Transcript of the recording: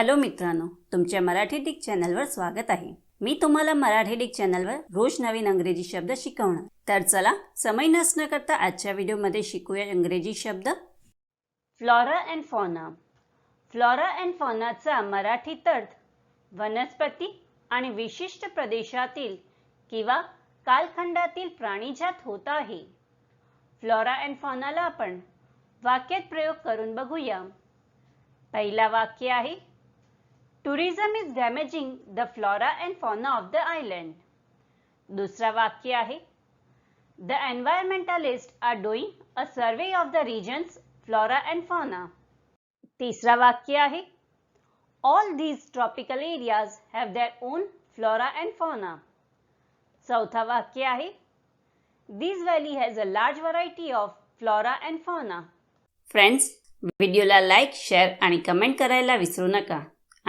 Hello मित्रांनो तुमच्या Marathi Dick चॅनलवर स्वागत आहे. मी तुम्हाला मराठी डिक चॅनलवर रोज नवीन अंग्रेजी शब्द शिकवणार. तर चला समय नसणं करता आजच्या व्हिडिओमध्ये शिकूया इंग्रजी शब्द. फ्लॉरा अँड फॉना. फ्लॉरा अँड फॉनाचा मराठीत अर्थ वनस्पती आणि विशिष्ट प्रदेशातील किंवा कालखंडातील प्राणीजात होत आहे. फ्लॉरा अँड फॉनाला आपण वाक्यात प्रयोग करून बघूया. पहिला वाक्य आहे tourism is damaging the flora and fauna of the island दुसरा वाक्य आहे the environmentalists are doing a survey of the regions flora and fauna तिसरा वाक्य आहे all these tropical areas have their own flora and fauna चौथा वाक्य आहे this valley has a large variety of flora and fauna friends व्हिडिओला like share आणि comment करायला विसरू नका